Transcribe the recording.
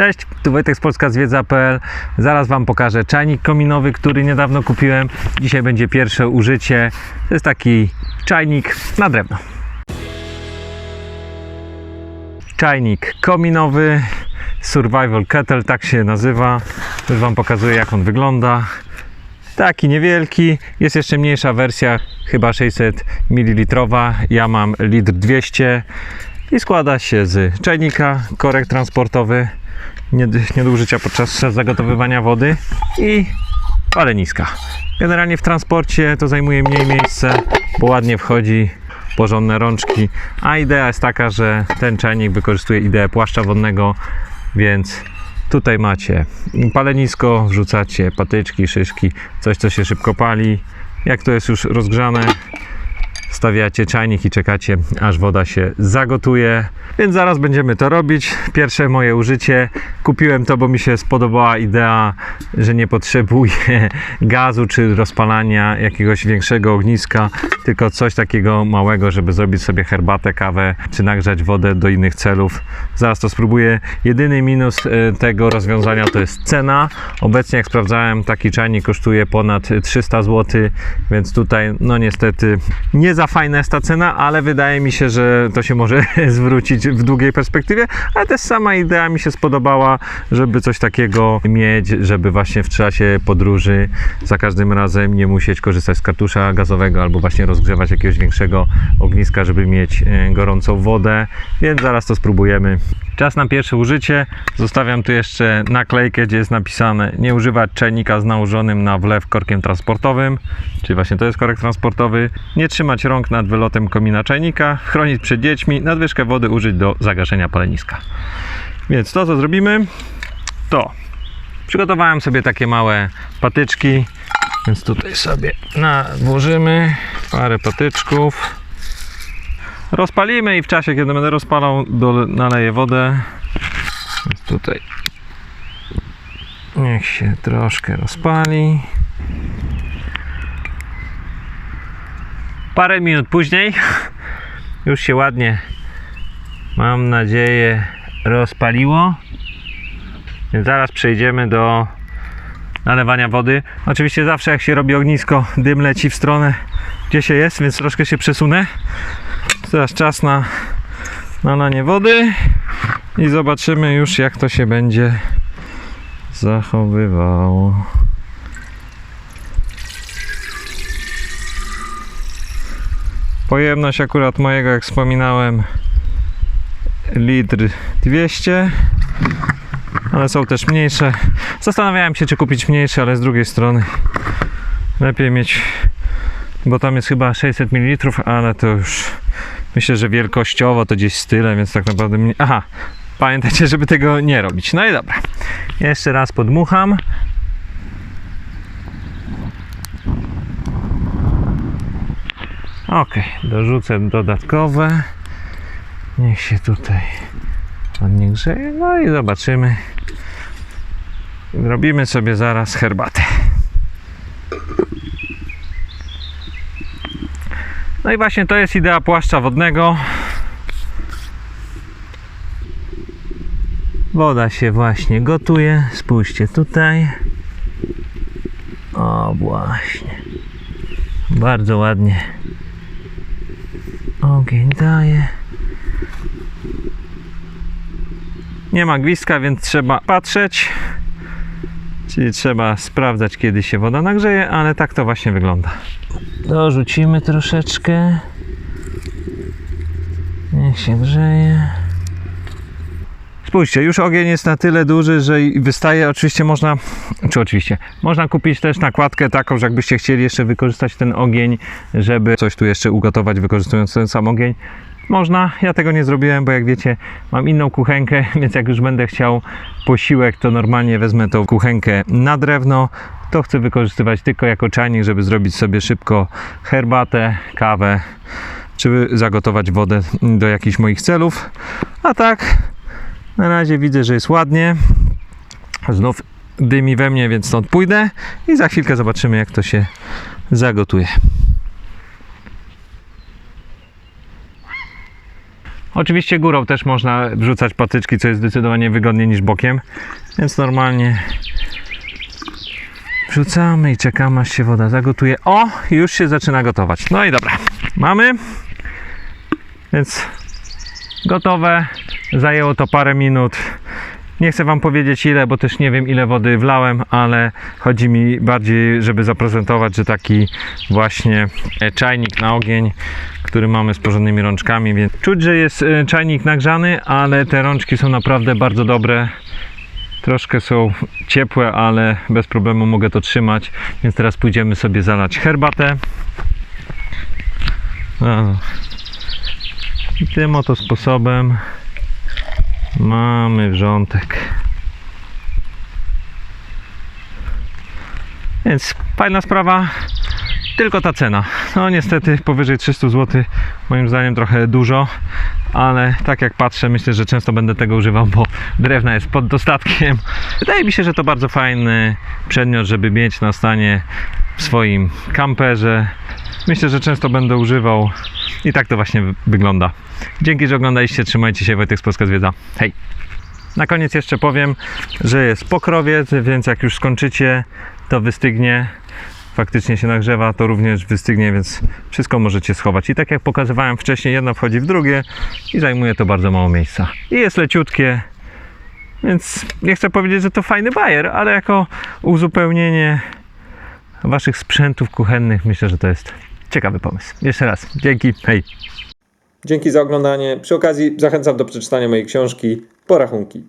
Cześć, tu Wojtek z Polska Zwiedza.pl. Zaraz Wam pokażę czajnik kominowy, który niedawno kupiłem. Dzisiaj będzie pierwsze użycie. To jest taki czajnik na drewno. Czajnik kominowy, Survival Kettle, tak się nazywa. Już Wam pokazuję jak on wygląda. Taki niewielki, jest jeszcze mniejsza wersja, chyba 600 ml. Ja mam litr 200 i składa się z czajnika, korek transportowy, nie, nie podczas zagotowywania wody i paleniska. Generalnie w transporcie to zajmuje mniej miejsca, bo ładnie wchodzi porządne rączki, a idea jest taka, że ten czajnik wykorzystuje ideę płaszcza wodnego, więc tutaj macie palenisko, wrzucacie patyczki, szyszki, coś co się szybko pali. Jak to jest już rozgrzane, stawiacie czajnik i czekacie, aż woda się zagotuje. Więc zaraz będziemy to robić. Pierwsze moje użycie. Kupiłem to, bo mi się spodobała idea, że nie potrzebuję gazu czy rozpalania jakiegoś większego ogniska, tylko coś takiego małego, żeby zrobić sobie herbatę, kawę czy nagrzać wodę do innych celów. Zaraz to spróbuję. Jedyny minus e, tego rozwiązania to jest cena. Obecnie jak sprawdzałem, taki czajnik kosztuje ponad 300 zł, więc tutaj no niestety nie za fajna jest ta cena, ale wydaje mi się, że to się może zwrócić w długiej perspektywie, ale też sama idea mi się spodobała, żeby coś takiego mieć, żeby właśnie w czasie podróży za każdym razem nie musieć korzystać z kartusza gazowego albo właśnie rozgrzewać jakiegoś większego ogniska, żeby mieć e, gorącą wodę, więc zaraz to spróbujemy. Czas na pierwsze użycie. Zostawiam tu jeszcze naklejkę, gdzie jest napisane nie używać czajnika z nałożonym na wlew korkiem transportowym, czyli właśnie to jest korek transportowy. Nie trzymać rąk nad wylotem komina czajnika, chronić przed dziećmi, nadwyżkę wody użyć do zagaszenia paleniska. Więc to co zrobimy, to przygotowałem sobie takie małe patyczki, więc tutaj sobie na, włożymy parę patyczków. Rozpalimy i w czasie, kiedy będę rozpalał, dole- naleję wodę. Więc tutaj niech się troszkę rozpali. Parę minut później już się ładnie, mam nadzieję, rozpaliło. Więc zaraz przejdziemy do nalewania wody. Oczywiście zawsze jak się robi ognisko, dym leci w stronę, gdzie się jest, więc troszkę się przesunę. Teraz czas na nalanie wody i zobaczymy już jak to się będzie zachowywało. Pojemność akurat mojego, jak wspominałem, litr 200, ale są też mniejsze. Zastanawiałem się, czy kupić mniejsze, ale z drugiej strony lepiej mieć, bo tam jest chyba 600 ml, ale to już myślę, że wielkościowo to gdzieś tyle, więc tak naprawdę. Aha, pamiętajcie, żeby tego nie robić. No i dobra. Jeszcze raz podmucham. Ok, dorzucę dodatkowe. Niech się tutaj ładnie grzeje. No i zobaczymy. Robimy sobie zaraz herbatę. No i właśnie to jest idea płaszcza wodnego. Woda się właśnie gotuje. Spójrzcie tutaj. O, właśnie. Bardzo ładnie. Ogień daje. Nie ma gwizdka, więc trzeba patrzeć. Czyli trzeba sprawdzać, kiedy się woda nagrzeje, ale tak to właśnie wygląda. Dorzucimy troszeczkę. Niech się grzeje. Spójrzcie, już ogień jest na tyle duży, że wystaje. Oczywiście można, czy oczywiście, można kupić też nakładkę taką, że jakbyście chcieli jeszcze wykorzystać ten ogień, żeby coś tu jeszcze ugotować, wykorzystując ten sam ogień. Można, ja tego nie zrobiłem, bo jak wiecie, mam inną kuchenkę, więc jak już będę chciał posiłek, to normalnie wezmę tą kuchenkę na drewno. To chcę wykorzystywać tylko jako czajnik, żeby zrobić sobie szybko herbatę, kawę, czy zagotować wodę do jakichś moich celów. A tak, na razie widzę, że jest ładnie. Znów dymi we mnie, więc stąd pójdę i za chwilkę zobaczymy, jak to się zagotuje. Oczywiście górą też można wrzucać patyczki, co jest zdecydowanie wygodniej niż bokiem, więc normalnie wrzucamy i czekamy aż się woda zagotuje. O, już się zaczyna gotować. No i dobra, mamy. Więc gotowe. Zajęło to parę minut. Nie chcę Wam powiedzieć ile, bo też nie wiem ile wody wlałem, ale chodzi mi bardziej, żeby zaprezentować, że taki właśnie e, czajnik na ogień, który mamy z porządnymi rączkami, więc czuć, że jest e, czajnik nagrzany, ale te rączki są naprawdę bardzo dobre. Troszkę są ciepłe, ale bez problemu mogę to trzymać, więc teraz pójdziemy sobie zalać herbatę. No. I tym oto sposobem mamy wrzątek. Więc fajna sprawa, tylko ta cena. No niestety powyżej 300 zł moim zdaniem trochę dużo, ale tak jak patrzę, myślę, że często będę tego używał, bo drewna jest pod dostatkiem. Wydaje mi się, że to bardzo fajny przedmiot, żeby mieć na stanie w swoim kamperze. Myślę, że często będę używał i tak to właśnie wy- wygląda. Dzięki, że oglądaliście. Trzymajcie się, Wojtek z Polska Zwiedza. Hej! Na koniec jeszcze powiem, że jest pokrowiec, więc jak już skończycie, to wystygnie. Faktycznie się nagrzewa, to również wystygnie, więc wszystko możecie schować. I tak jak pokazywałem wcześniej, jedno wchodzi w drugie i zajmuje to bardzo mało miejsca. I jest leciutkie, więc nie chcę powiedzieć, że to fajny bajer, ale jako uzupełnienie waszych sprzętów kuchennych myślę, że to jest ciekawy pomysł. Jeszcze raz, dzięki, hej! Dzięki za oglądanie. Przy okazji zachęcam do przeczytania mojej książki Porachunki.